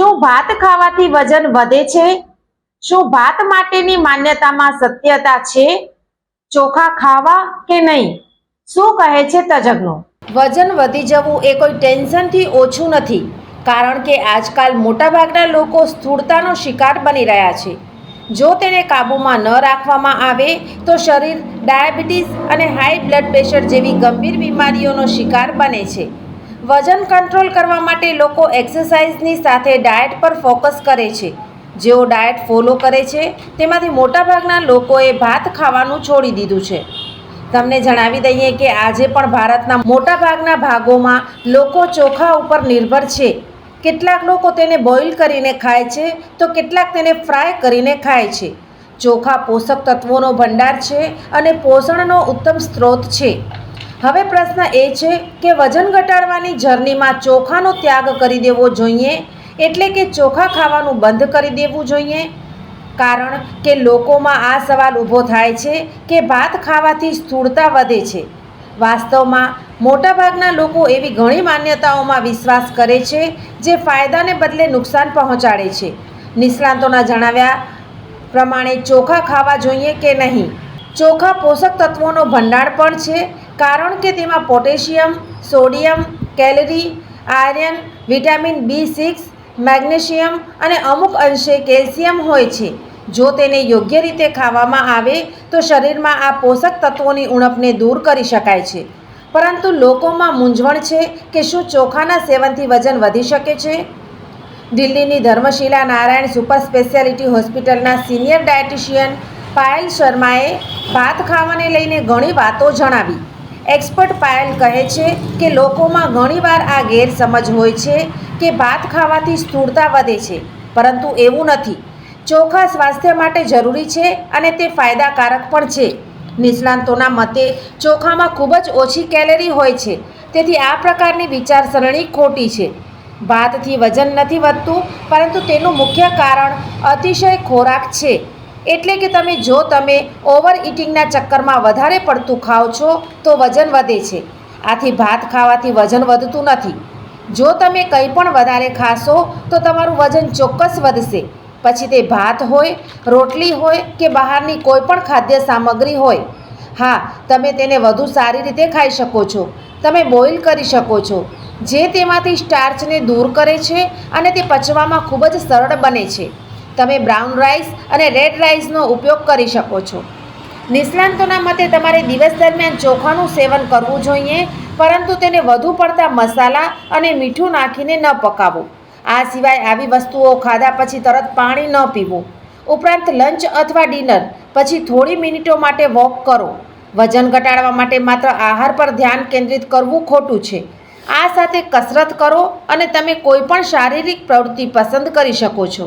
શું ભાત ખાવાથી વજન વધે છે? શું ભાત માટેની માન્યતામાં સત્યતા છે? ચોખા ખાવા કે નહીં? શું કહે છે તજજ્ઞો? વજન વધી જવું એ કોઈ ટેન્શનથી ઓછું નથી, કારણ કે આજકાલ મોટાભાગના લોકો સ્થૂળતાનો શિકાર બની રહ્યા છે. જો તેને કાબૂમાં ન રાખવામાં આવે, તો શરીર ડાયાબિટીસ અને હાઈ બ્લડ પ્રેશર જેવી ગંભીર બીમારીઓનો શિકાર બને છે. વજન કંટ્રોલ કરવા માટે લોકો એક્સરસાઇઝની સાથે ડાયટ પર ફોકસ કરે છે. જેઓ ડાયટ ફોલો કરે છે, તેમાંથી મોટાભાગના લોકોએ ભાત ખાવાનું છોડી દીધું છે. તમને જણાવી દઈએ કે આજે પણ ભારતના મોટાભાગના ભાગોમાં લોકો ચોખા ઉપર નિર્ભર છે. કેટલાક લોકો તેને બોઇલ કરીને ખાય છે, તો કેટલાક તેને ફ્રાય કરીને ખાય છે. ચોખા પોષક તત્વોનો ભંડાર છે અને પોષણનો ઉત્તમ સ્ત્રોત છે. હવે પ્રશ્ન એ છે કે વજન ઘટાડવાની જર્નીમાં ચોખાનો ત્યાગ કરી દેવો જોઈએ એટલે કે ચોખા ખાવાનું બંધ કરી દેવું જોઈએ? કારણ કે લોકોમાં આ સવાલ ઊભો થાય છે કે ભાત ખાવાથી સ્થૂળતા વધે છે. વાસ્તવમાં મોટાભાગના લોકો એવી ઘણી માન્યતાઓમાં વિશ્વાસ કરે છે જે ફાયદાને બદલે નુકસાન પહોંચાડે છે. નિષ્ણાતોના જણાવ્યા પ્રમાણે ચોખા ખાવા જોઈએ કે નહીં? ચોખા પોષક તત્વોનો ભંડાર પણ છે કારણ કે તેમાં potassium, sodium, calorie, iron, vitamin B six, magnesium અને અમુક અંશે કેલ્શિયમ હોય છે. જો તેને યોગ્ય રીતે ખાવામાં આવે, તો શરીરમાં આ પોષક તત્વોની ઉણપને દૂર કરી શકાય છે. પરંતુ લોકોમાં મૂંઝવણ છે કે શું ચોખાના સેવનથી વજન વધી શકે છે? દિલ્હીની ધર્મશીલા નારાયણ સુપર સ્પેશિયાલિટી હોસ્પિટલના સિનિયર ડાયટિશિયન પાયલ શર્માએ ભાત ખાવાને લઈને ઘણી વાતો જણાવી. એક્સપર્ટ પાયલ કહે છે કે લોકોમાં ઘણીવાર આ ગેરસમજ હોય છે કે ભાત ખાવાથી સ્થૂળતા વધે છે, પરંતુ એવું નથી. ચોખા સ્વાસ્થ્ય માટે જરૂરી છે અને તે ફાયદાકારક પણ છે. નિષ્ણાંતોના મતે, ચોખામાં ખૂબ જ ઓછી કેલરી હોય છે, તેથી આ પ્રકારની વિચારસરણી ખોટી છે. ભાતથી વજન નથી વધતું, પરંતુ તેનું મુખ્ય કારણ અતિશય ખોરાક છે. એટલે કે તમે જો તમે ઓવર ઇટિંગના ચક્કરમાં વધારે પડતું ખાઓ છો, તો વજન વધે છે. આથી ભાત ખાવાથી વજન વધતું નથી. જો તમે કંઈ પણ વધારે ખાશો, તો તમારું વજન ચોક્કસ વધશે. પછી તે ભાત હોય, રોટલી હોય કે બહારની કોઈ પણ ખાદ્ય સામગ્રી હોય. હા, તમે તેને વધુ સારી રીતે ખાઈ શકો છો. તમે બોઇલ કરી શકો છો. જે તેમાંથી સ્ટાર્ચને દૂર કરે છે અને તે પચવામાં ખૂબ જ સરળ બને છે. તમે બ્રાઉન રાઈસ અને રેડ રાઈસનો ઉપયોગ કરી શકો છો. નિષ્ણાંતોના મતે તમારે દિવસ દરમિયાન ચોખાનું સેવન કરવું જોઈએ, પરંતુ તેને વધુ પડતા મસાલા અને મીઠું નાખીને ન પકાવવું આ સિવાય આવી વસ્તુઓ ખાધા પછી તરત પાણી ન પીવું. ઉપરાંત લંચ અથવા ડિનર, પછી થોડી મિનિટો માટે વોક કરો. વજન ઘટાડવા માટે માત્ર આહાર પર ધ્યાન કેન્દ્રિત કરવું ખોટું છે. આ સાથે કસરત કરો અને તમે કોઈ પણ શારીરિક પ્રવૃત્તિ પસંદ કરી શકો છો.